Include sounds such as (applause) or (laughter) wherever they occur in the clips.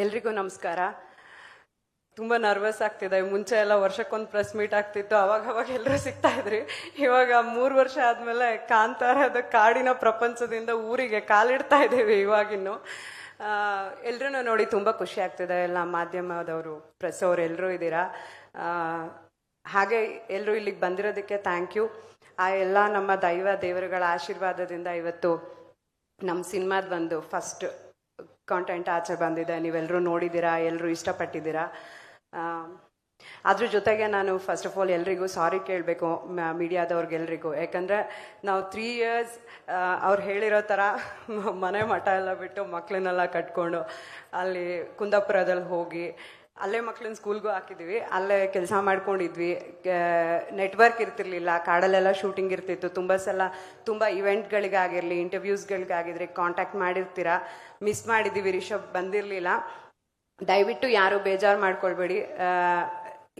ಎಲ್ರಿಗೂ ನಮಸ್ಕಾರ. ತುಂಬ ನರ್ವಸ್ ಆಗ್ತಿದೆ. ಮುಂಚೆ ಎಲ್ಲ ವರ್ಷಕ್ಕೊಂದು ಪ್ರೆಸ್ ಮೀಟ್ ಆಗ್ತಿತ್ತು. ಅವಾಗ ಅವಾಗ ಎಲ್ಲರೂ ಸಿಗ್ತಾ ಇದ್ರಿ. ಇವಾಗ ಮೂರು ವರ್ಷ ಆದಮೇಲೆ ಕಾಂತಾರದ ಕಾಡಿನ ಪ್ರಪಂಚದಿಂದ ಊರಿಗೆ ಕಾಲಿಡ್ತಾ ಇದ್ದೀವಿ ಇವಾಗಿನ್ನು ಎಲ್ಲರೂ ನೋಡಿ ತುಂಬ ಖುಷಿ ಆಗ್ತಿದೆ. ಎಲ್ಲ ಮಾಧ್ಯಮದವರು ಪ್ರೆಸ್ ಅವರು ಎಲ್ಲರೂ ಇದ್ದೀರಾ? ಹಾಗೆ ಎಲ್ಲರೂ ಇಲ್ಲಿಗೆ ಬಂದಿರೋದಕ್ಕೆ ಥ್ಯಾಂಕ್ ಯು ಆ ಎಲ್ಲ ನಮ್ಮ ದೈವ ದೇವರುಗಳ ಆಶೀರ್ವಾದದಿಂದ ಇವತ್ತು ನಮ್ಮ ಸಿನಿಮಾದ ಒಂದು ಫಸ್ಟ್ ಕಾಂಟೆಂಟ್ ಆಚೆ ಬಂದಿದೆ. ನೀವೆಲ್ಲರೂ ನೋಡಿದ್ದೀರಾ ಎಲ್ಲರೂ ಇಷ್ಟಪಟ್ಟಿದ್ದೀರಾ? ಅದ್ರ ಜೊತೆಗೆ ನಾನು ಫಸ್ಟ್ ಆಫ್ ಆಲ್ ಎಲ್ರಿಗೂ ಸಾರಿ ಕೇಳಬೇಕು ಮೀಡಿಯಾದವ್ರಿಗೆಲ್ರಿಗೂ. ಯಾಕಂದರೆ ನಾವು ತ್ರೀ ಇಯರ್ಸ್ ಅವ್ರು ಹೇಳಿರೋ ಥರ ಮನೆ ಮಠ ಎಲ್ಲ ಬಿಟ್ಟು ಮಕ್ಕಳನ್ನೆಲ್ಲ ಕಟ್ಕೊಂಡು ಅಲ್ಲಿ ಕುಂದಾಪುರದಲ್ಲಿ ಹೋಗಿ ಅಲ್ಲೇ ಮಕ್ಳನ್ನ ಸ್ಕೂಲ್ಗೂ ಹಾಕಿದ್ವಿ. ಅಲ್ಲೇ ಕೆಲಸ ಮಾಡ್ಕೊಂಡಿದ್ವಿ. ನೆಟ್ವರ್ಕ್ ಇರ್ತಿರ್ಲಿಲ್ಲ. ಕಾಡಲ್ಲೆಲ್ಲ ಶೂಟಿಂಗ್ ಇರ್ತಿತ್ತು. ತುಂಬ ಸಲ ತುಂಬ ಇವೆಂಟ್ಗಳಿಗಾಗಿರಲಿ ಇಂಟರ್ವ್ಯೂಸ್ಗಳಿಗಾಗಿದ್ರೆ ಕಾಂಟ್ಯಾಕ್ಟ್ ಮಾಡಿರ್ತೀರಾ. ಮಿಸ್ ಮಾಡಿದ್ದೀವಿ, ರಿಷಬ್ ಬಂದಿರಲಿಲ್ಲ. ದಯವಿಟ್ಟು ಯಾರು ಬೇಜಾರು ಮಾಡ್ಕೊಳ್ಬೇಡಿ.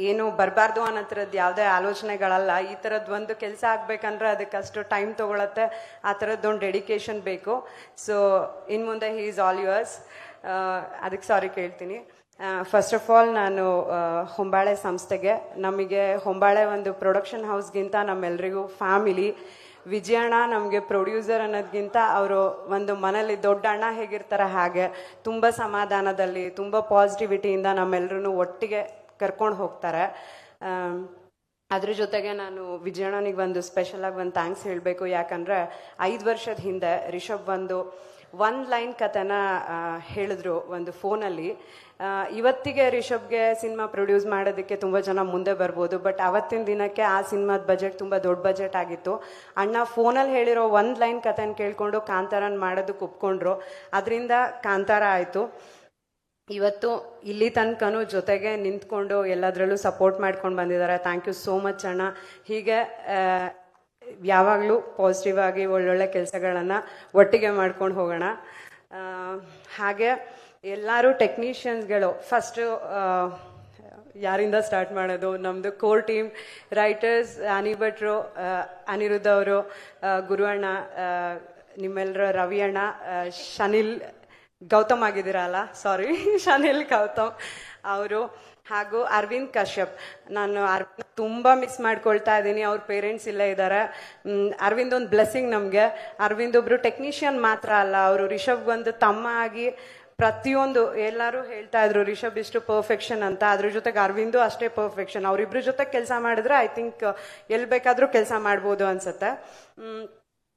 ಏನು ಬರಬಾರ್ದು ಅನ್ನೋ ಥರದ್ದು ಯಾವುದೇ ಆಲೋಚನೆಗಳಲ್ಲ. ಈ ಥರದ್ದು ಒಂದು ಕೆಲಸ ಆಗಬೇಕಂದ್ರೆ ಅದಕ್ಕೆ ಅಷ್ಟು ಟೈಮ್ ತೊಗೊಳತ್ತೆ. ಆ ಥರದ್ದೊಂದು ಡೆಡಿಕೇಶನ್ ಬೇಕು. ಸೊ ಇನ್ನು ಮುಂದೆ ಹೀ ಈಸ್ ಆಲ್ ಯುವರ್ಸ್ ಅದಕ್ಕೆ ಸಾರಿ ಕೇಳ್ತೀನಿ. ಫಸ್ಟ್ ಆಫ್ ಆಲ್ ನಾನು ಹೊಂಬಾಳೆ ಸಂಸ್ಥೆಗೆ, ನಮಗೆ ಹೊಂಬಾಳೆ ಒಂದು ಪ್ರೊಡಕ್ಷನ್ ಹೌಸ್ಗಿಂತ ನಮ್ಮೆಲ್ರಿಗೂ ಫ್ಯಾಮಿಲಿ ವಿಜಯಣ್ಣ ನಮಗೆ ಪ್ರೊಡ್ಯೂಸರ್ ಅನ್ನೋದ್ಗಿಂತ ಅವರು ಒಂದು ಮನೇಲಿ ದೊಡ್ಡ ಅಣ್ಣ ಹೇಗಿರ್ತಾರೆ ಹಾಗೆ, ತುಂಬ ಸಮಾಧಾನದಲ್ಲಿ, ತುಂಬ ಪಾಸಿಟಿವಿಟಿಯಿಂದ ನಮ್ಮೆಲ್ಲರೂ ಒಟ್ಟಿಗೆ ಕರ್ಕೊಂಡು ಹೋಗ್ತಾರೆ. ಅದ್ರ ಜೊತೆಗೆ ನಾನು ವಿಜಯಣ್ಣನಿಗೆ ಒಂದು ಸ್ಪೆಷಲ್ ಆಗಿ ಒಂದು ಥ್ಯಾಂಕ್ಸ್ ಹೇಳಬೇಕು. ಯಾಕಂದ್ರೆ ಐದು ವರ್ಷದ ಹಿಂದೆ ರಿಷಬ್ ಒಂದು ಒಂದು ಲೈನ್ ಕಥೆನ ಹೇಳಿದ್ರು ಒಂದು ಫೋನಲ್ಲಿ. ಇವತ್ತಿಗೆ ರಿಷಬ್ಗೆ ಸಿನಿಮಾ ಪ್ರೊಡ್ಯೂಸ್ ಮಾಡೋದಕ್ಕೆ ತುಂಬ ಜನ ಮುಂದೆ ಬರ್ಬೋದು, ಬಟ್ ಅವತ್ತಿನ ದಿನಕ್ಕೆ ಆ ಸಿನಿಮಾದ ಬಜೆಟ್ ತುಂಬ ದೊಡ್ಡ ಬಜೆಟ್ ಆಗಿತ್ತು. ಅಣ್ಣ ಫೋನಲ್ಲಿ ಹೇಳಿರೋ ಒಂದು ಲೈನ್ ಕಥೆನ ಕೇಳಿಕೊಂಡು ಕಾಂತಾರನ್ ಮಾಡೋದಕ್ಕೆ ಒಪ್ಕೊಂಡ್ರು ಅದರಿಂದ ಕಾಂತಾರ ಆಯಿತು. ಇವತ್ತು ಇಲ್ಲಿ ತನಕನೂ ಜೊತೆಗೆ ನಿಂತ್ಕೊಂಡು ಎಲ್ಲದರಲ್ಲೂ ಸಪೋರ್ಟ್ ಮಾಡ್ಕೊಂಡು ಬಂದಿದ್ದಾರೆ. ಥ್ಯಾಂಕ್ ಯು ಸೋ ಮಚ್ ಅಣ್ಣ. ಹೀಗೆ ಯಾವಾಗಲೂ ಪಾಸಿಟಿವ್ ಆಗಿ ಒಳ್ಳೊಳ್ಳೆ ಕೆಲಸಗಳನ್ನು ಒಟ್ಟಿಗೆ ಮಾಡ್ಕೊಂಡು ಹೋಗೋಣ. ಹಾಗೆ ಎಲ್ಲರೂ ಟೆಕ್ನಿಷಿಯನ್ಸ್ಗಳು ಫಸ್ಟು ಯಾರಿಂದ ಸ್ಟಾರ್ಟ್ ಮಾಡೋದು? ನಮ್ಮದು ಕೋರ್ ಟೀಮ್ ರೈಟರ್ಸ್ ಅನಿಭಟ್ರು ಅನಿರುದ್ಧ ಅವರು ಗುರು ಅಣ್ಣ ಆ, ನಿಮ್ಮೆಲ್ಲರ ರವಿ ಅಣ್ಣ ಶನಿಲ್ ಗೌತಮ್ ಆಗಿದ್ದೀರಲ್ಲ ಸಾರಿ ಶನಿಲ್ (laughs) ಗೌತಮ್ ಅವರು. ಹಾಗೂ ಅರವಿಂದ್ ಕಶ್ಯಪ್. ನಾನು ಅರವಿಂದ್ ತುಂಬ ಮಿಸ್ ಮಾಡ್ಕೊಳ್ತಾ ಇದ್ದೀನಿ. ಅವ್ರ ಪೇರೆಂಟ್ಸ್ ಇಲ್ಲೇ ಇದ್ದಾರೆ ಅರವಿಂದ್ ಒಂದು ಬ್ಲೆಸ್ಸಿಂಗ್ ನಮಗೆ. ಅರವಿಂದ್ ಒಬ್ರು ಟೆಕ್ನಿಷಿಯನ್ ಮಾತ್ರ ಅಲ್ಲ. ಅವರು ರಿಷಬ್ ಒಂದು ತಮ್ಮ ಆಗಿ ಪ್ರತಿಯೊಂದು ಎಲ್ಲರೂ ಹೇಳ್ತಾ ಇದ್ರು, ರಿಷಬ್ ಇಷ್ಟು ಪರ್ಫೆಕ್ಷನ್ ಅಂತ. ಅದ್ರ ಜೊತೆಗೆ ಅರವಿಂದು ಅಷ್ಟೇ ಪರ್ಫೆಕ್ಷನ್ ಅವರಿಬ್ಬರ ಜೊತೆ ಕೆಲಸ ಮಾಡಿದ್ರೆ ಐ ಥಿಂಕ್ ಎಲ್ಲಿ ಬೇಕಾದರೂ ಕೆಲಸ ಮಾಡ್ಬೋದು ಅನ್ಸುತ್ತೆ.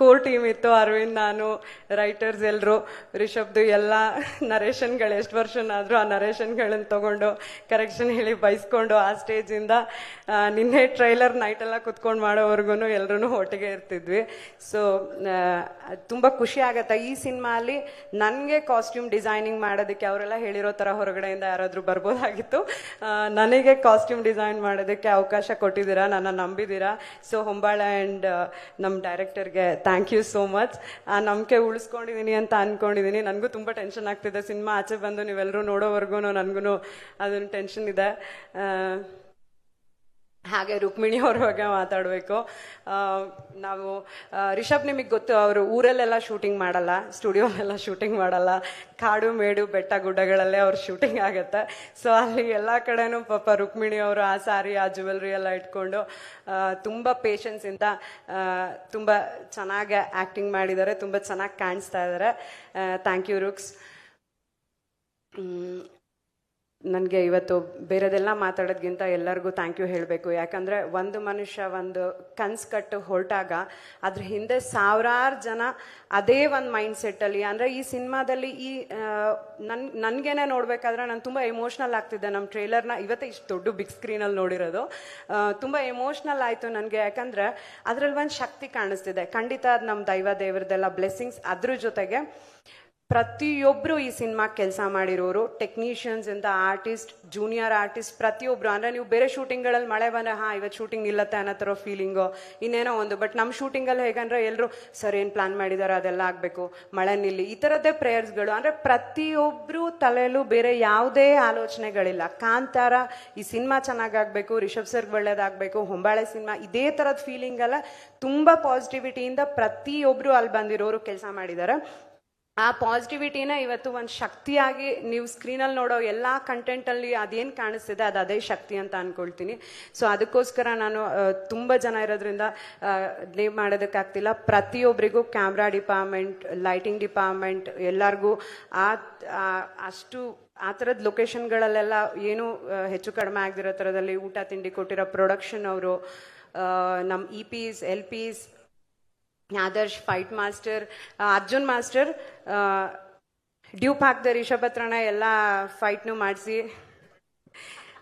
ಕೋರ್ ಟೀಮ್ ಇತ್ತು, ಅರವಿಂದ್, ನಾನು ರೈಟರ್ಸ್ ಎಲ್ಲರೂ ರಿಷಬ್ದು, ಎಲ್ಲ ನರೇಷನ್ಗಳು ಎಷ್ಟು ವರ್ಷನ್ ಆದರೂ ಆ ನರೇಷನ್ಗಳನ್ನು ತೊಗೊಂಡು ಕರೆಕ್ಷನ್ ಹೇಳಿ ಬೈಸ್ಕೊಂಡು ಆ ಸ್ಟೇಜಿಂದ ನಿನ್ನೆ ಟ್ರೈಲರ್ ನೈಟೆಲ್ಲ ಕುತ್ಕೊಂಡು ಮಾಡೋವರೆಗೂ ಎಲ್ಲರೂ ಒಟ್ಟಿಗೆ ಇರ್ತಿದ್ವಿ. ಸೊ ತುಂಬ ಖುಷಿ ಆಗತ್ತೆ. ಈ ಸಿನಿಮಾ ನನಗೆ ಕಾಸ್ಟ್ಯೂಮ್ ಡಿಸೈನಿಂಗ್ ಮಾಡೋದಕ್ಕೆ ಅವರೆಲ್ಲ ಹೇಳಿರೋ ಥರ ಹೊರಗಡೆಯಿಂದ ಯಾರಾದರೂ ಬರ್ಬೋದಾಗಿತ್ತು. ನನಗೆ ಕಾಸ್ಟ್ಯೂಮ್ ಡಿಸೈನ್ ಮಾಡೋದಕ್ಕೆ ಅವಕಾಶ ಕೊಟ್ಟಿದ್ದೀರಾ, ನನ್ನ ನಂಬಿದ್ದೀರಾ? ಸೊ ಹೊಂಬಾಳೆ ಆ್ಯಂಡ್ ನಮ್ಮ ಡೈರೆಕ್ಟರ್ಗೆ ಥ್ಯಾಂಕ್ ಯು ಸೋ ಮಚ್ ನಂಬಿಕೆ ಉಳಿಸ್ಕೊಂಡಿದ್ದೀನಿ ಅಂತ ಅನ್ಕೊಂಡಿದ್ದೀನಿ ನನಗೂ ತುಂಬ ಟೆನ್ಷನ್ ಆಗ್ತಿದೆ. ಸಿನಿಮಾ ಆಚೆ ಬಂದು ನೀವೆಲ್ಲರೂ ನೋಡೋವರೆಗೂ ನನಗೂ ಅದೊಂದು ಟೆನ್ಷನ್ ಇದೆ. ಹಾಗೆ ರುಕ್ಮಿಣಿ ಅವ್ರ ಬಗ್ಗೆ ಮಾತಾಡಬೇಕು. ನಾವು ರಿಷಬ್ ನಿಮಗೆ ಗೊತ್ತು, ಅವರು ಊರಲ್ಲೆಲ್ಲ ಶೂಟಿಂಗ್ ಮಾಡಲ್ಲ ಸ್ಟುಡಿಯೋಲೆಲ್ಲ ಶೂಟಿಂಗ್ ಮಾಡಲ್ಲ. ಕಾಡು, ಮೇಡು, ಬೆಟ್ಟ, ಗುಡ್ಡಗಳಲ್ಲೇ ಅವ್ರ ಶೂಟಿಂಗ್ ಆಗುತ್ತೆ. ಸೊ ಅಲ್ಲಿ ಎಲ್ಲ ಕಡೆನೂ ಪಾಪ ರುಕ್ಮಿಣಿ ಅವರು ಆ ಸಾರಿ, ಆ ಜ್ಯುವೆಲ್ರಿ ಎಲ್ಲ ಇಟ್ಕೊಂಡು ತುಂಬ ಪೇಷನ್ಸಿಂದ ತುಂಬ ಚೆನ್ನಾಗಿ ಆ್ಯಕ್ಟಿಂಗ್ ಮಾಡಿದ್ದಾರೆ, ತುಂಬ ಚೆನ್ನಾಗಿ ಕಾಣಿಸ್ತಾ ಇದ್ದಾರೆ. ಥ್ಯಾಂಕ್ ಯು ರುಕ್ಸ್ ನನಗೆ ಇವತ್ತು ಬೇರೆದೆಲ್ಲ ಮಾತಾಡೋದ್ಗಿಂತ ಎಲ್ಲರಿಗೂ ಥ್ಯಾಂಕ್ ಯು ಹೇಳಬೇಕು. ಯಾಕಂದರೆ ಒಂದು ಮನುಷ್ಯ ಒಂದು ಕನ್ಸು ಕಟ್ಟು ಹೊರಟಾಗ ಅದ್ರ ಹಿಂದೆ ಸಾವಿರಾರು ಜನ ಅದೇ ಒಂದು ಮೈಂಡ್ ಸೆಟ್ಟಲ್ಲಿ ಅಂದರೆ ಈ ಸಿನಿಮಾದಲ್ಲಿ ಈ ನನ್, ನನಗೇನೆ ನೋಡಬೇಕಾದ್ರೆ ನಾನು ತುಂಬ ಎಮೋಷ್ನಲ್ ಆಗ್ತಿದ್ದೆ ನಮ್ಮ ಟ್ರೇಲರ್ನ ಇವತ್ತೇ ಇಷ್ಟು ದೊಡ್ಡ ಬಿಗ್ ಸ್ಕ್ರೀನಲ್ಲಿ ನೋಡಿರೋದು. ತುಂಬ ಎಮೋಷ್ನಲ್ ಆಯಿತು ನನಗೆ. ಯಾಕಂದರೆ ಅದರಲ್ಲಿ ಒಂದು ಶಕ್ತಿ ಕಾಣಿಸ್ತಿದೆ. ಖಂಡಿತ ನಮ್ಮ ದೈವ ದೇವರದೆಲ್ಲ ಬ್ಲೆಸ್ಸಿಂಗ್ಸ್ ಅದ್ರ ಜೊತೆಗೆ. ಪ್ರತಿಯೊಬ್ರು ಈ ಸಿನಿಮಾ ಕೆಲಸ ಮಾಡಿರೋರು ಟೆಕ್ನಿಷಿಯನ್ಸ್ ಇಂದ ಆರ್ಟಿಸ್ಟ್ ಜೂನಿಯರ್ ಆರ್ಟಿಸ್ಟ್ ಪ್ರತಿಯೊಬ್ಬರು ಅಂದ್ರೆ ನೀವು ಬೇರೆ ಶೂಟಿಂಗ್ಗಳಲ್ಲಿ ಮಳೆ ಬಂದ್ರೆ, ಹಾ, ಇವತ್ತು ಶೂಟಿಂಗ್ ಇಲ್ಲತ್ತೆ ಅನ್ನೋ ಥರ ಫೀಲಿಂಗು ಇನ್ನೇನೋ ಒಂದು. ಬಟ್ ನಮ್ಮ ಶೂಟಿಂಗಲ್ಲಿ ಹೇಗಂದ್ರೆ ಎಲ್ಲರೂ ಸರ್, ಏನು ಪ್ಲಾನ್ ಮಾಡಿದಾರೆ? ಅದೆಲ್ಲ ಆಗಬೇಕು. ಮಳೆ ನಿಲ್ಲಿ. ಈ ಥರದ್ದೇ ಪ್ರೇಯರ್ಸ್ಗಳು ಅಂದ್ರೆ ಪ್ರತಿಯೊಬ್ಬರು ತಲೆಯಲ್ಲೂ ಬೇರೆ ಯಾವುದೇ ಆಲೋಚನೆಗಳಿಲ್ಲ. ಕಾಂತಾರ, ಈ ಸಿನಿಮಾ ಚೆನ್ನಾಗಾಗಬೇಕು, ರಿಷಬ್ ಸರ್ಗ್ ಒಳ್ಳೇದಾಗಬೇಕು, ಹೊಂಬಾಳೆ ಸಿನಿಮಾ. ಇದೇ ಥರದ ಫೀಲಿಂಗ್ ಎಲ್ಲ ತುಂಬ ಪಾಸಿಟಿವಿಟಿಯಿಂದ ಪ್ರತಿಯೊಬ್ರು ಅಲ್ಲಿ ಬಂದಿರೋರು ಕೆಲಸ ಮಾಡಿದ್ದಾರೆ ಆ ಪಾಸಿಟಿವಿಟಿನ ಇವತ್ತು ಒಂದು ಶಕ್ತಿಯಾಗಿ ನೀವು ಸ್ಕ್ರೀನಲ್ಲಿ ನೋಡೋ ಎಲ್ಲ ಕಂಟೆಂಟಲ್ಲಿ ಅದೇನು ಕಾಣಿಸ್ತಿದೆ ಅದು ಅದೇ ಶಕ್ತಿ ಅಂತ ಅಂದ್ಕೊಳ್ತೀನಿ ಸೊ ಅದಕ್ಕೋಸ್ಕರ ನಾನು ತುಂಬ ಜನ ಇರೋದ್ರಿಂದ ಲೇವ್ ಮಾಡೋದಕ್ಕಾಗ್ತಿಲ್ಲ. ಪ್ರತಿಯೊಬ್ಬರಿಗೂ ಕ್ಯಾಮ್ರಾ ಡಿಪಾರ್ಟ್ಮೆಂಟ್ ಲೈಟಿಂಗ್ ಡಿಪಾರ್ಟ್ಮೆಂಟ್ ಎಲ್ಲರಿಗೂ ಆ- ಅಷ್ಟು, ಆ ಥರದ ಲೊಕೇಶನ್ಗಳಲ್ಲೆಲ್ಲ ಏನು ಹೆಚ್ಚು ಕಡಿಮೆ ಆಗದಿರೋ ಥರದಲ್ಲಿ ಊಟ, ತಿಂಡಿ ಕೊಟ್ಟಿರೋ ಪ್ರೊಡಕ್ಷನ್ ಅವರು ನಮ್ಮ ಇ ಪಿಸ್ ಎಲ್ ಪಿಸ್ Adarsh fight master Arjun master dupe ಹಾಕ್ದೆ ರಿಷಭತ್ರಣ ಎಲ್ಲ ಫೈಟ್ನು ಮಾಡಿಸಿ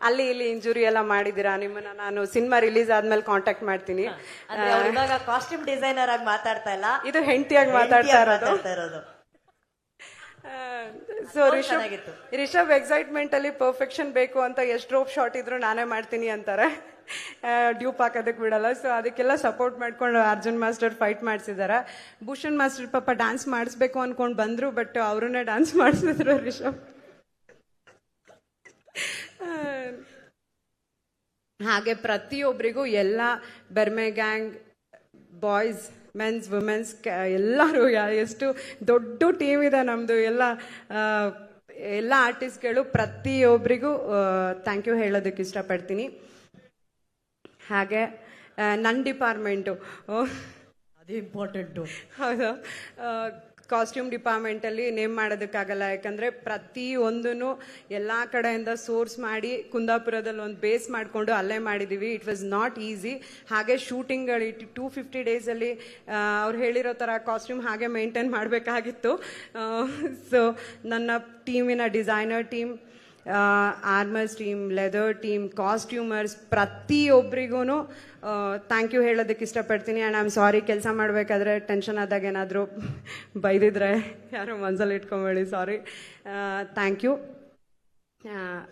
ಅಲ್ಲಿ ಇಲ್ಲಿ ಇಂಜುರಿ ಎಲ್ಲ ಮಾಡಿದ್ದೀರಾ? ನಿಮ್ಮನ್ನ ನಾನು ಸಿನಿಮಾ ರಿಲೀಸ್ ಆದ್ಮೇಲೆ ಕಾಂಟ್ಯಾಕ್ಟ್ ಮಾಡ್ತೀನಿ. ಇವಾಗ ಕಾಸ್ಟ್ಯೂಮ್ ಡಿಸೈನರ್ ಆಗಿ ಮಾತಾಡ್ತಾ ಇಲ್ಲ. ಇದು ಹೆಂಡತಿಯಾಗಿ ಮಾತಾಡ್ತಾ ಇರೋದು. ಮಾತಾಡ್ತಾ ಇರೋದು. ಸೊ ರಿಷಬ್ ರಿಷಬ್ ಎಕ್ಸೈಟ್ಮೆಂಟ್ ಅಲ್ಲಿ ಪರ್ಫೆಕ್ಷನ್ ಬೇಕು ಅಂತ ಎಷ್ಟು ರೋಪ್ ಶಾಟ್ ಇದ್ರು ನಾನೇ ಮಾಡ್ತೀನಿ ಅಂತಾರೆ. ಡ್ಯೂಪ್ ಹಾಕೋದಕ್ಕೆ ಬಿಡಲ್ಲ. ಸೊ ಅದಕ್ಕೆಲ್ಲ ಸಪೋರ್ಟ್ ಮಾಡ್ಕೊಂಡು ಅರ್ಜುನ್ ಮಾಸ್ಟರ್ ಫೈಟ್ ಮಾಡಿಸಿದಾರೆ. ಭೂಷಣ್ ಮಾಸ್ಟರ್ ಪಾಪ ಡ್ಯಾನ್ಸ್ ಮಾಡಿಸ್ಬೇಕು ಅನ್ಕೊಂಡು ಬಂದ್ರು ಬಟ್ ಅವ್ರನ್ನೇ ಡ್ಯಾನ್ಸ್ ಮಾಡಿಸಿದ್ರು ರಿಷಬ್. ಹಾಗೆ ಪ್ರತಿಯೊಬ್ಬರಿಗೂ ಎಲ್ಲ Berme gang boys mens womens ಎಲ್ಲರೂ ಎಷ್ಟು ದೊಡ್ಡ ಟೀಮ್ ಇದೆ ನಮ್ಮದು ಎಲ್ಲ ಎಲ್ಲ ಆರ್ಟಿಸ್ಟ್ಗಳು ಪ್ರತಿಯೊಬ್ಬರಿಗೂ ಥ್ಯಾಂಕ್ ಯು ಹೇಳೋದಕ್ಕೆ ಇಷ್ಟಪಡ್ತೀನಿ. ಹಾಗೆ ನನ್ನ ಡಿಪಾರ್ಟ್ಮೆಂಟು. ಅದು ಇಂಪಾರ್ಟೆಂಟು. ಹೌದು. ಕಾಸ್ಟ್ಯೂಮ್ ಡಿಪಾರ್ಟ್ಮೆಂಟಲ್ಲಿ ನೇಮ್ ಮಾಡೋದಕ್ಕಾಗಲ್ಲ. ಯಾಕಂದರೆ ಪ್ರತಿಯೊಂದೂ ಎಲ್ಲ ಕಡೆಯಿಂದ ಸೋರ್ಸ್ ಮಾಡಿ ಕುಂದಾಪುರದಲ್ಲಿ ಒಂದು ಬೇಸ್ ಮಾಡಿಕೊಂಡು ಅಲ್ಲೇ ಮಾಡಿದ್ದೀವಿ ಇಟ್ ವಾಸ್ ನಾಟ್ ಈಸಿ ಹಾಗೆ ಶೂಟಿಂಗ್ಗಳು ಇಟ್ಟು ಟೂ ಫಿಫ್ಟಿ ಡೇಸಲ್ಲಿ ಅವ್ರು ಹೇಳಿರೋ ಥರ ಕಾಸ್ಟ್ಯೂಮ್ ಹಾಗೆ ಮೇಂಟೈನ್ ಮಾಡಬೇಕಾಗಿತ್ತು. ಸೊ ನನ್ನ ಟೀಮಿನ designer team armours team, leather team, costumers ಪ್ರತಿಯೊಬ್ಬರಿಗೂ ಥ್ಯಾಂಕ್ ಯು ಹೇಳೋದಕ್ಕೆ ಇಷ್ಟಪಡ್ತೀನಿ. ಆ್ಯಂಡ್ ಐ ಆಮ್ ಸಾರಿ ಕೆಲಸ ಮಾಡಬೇಕಾದ್ರೆ ಟೆನ್ಷನ್ ಆದಾಗ ಏನಾದರೂ ಬೈದಿದ್ರೆ ಯಾರೋ ಮನ್ಸಲ್ಲಿ ಇಟ್ಕೊಂಬೇಡಿ ಸಾರಿ ಥ್ಯಾಂಕ್ ಯು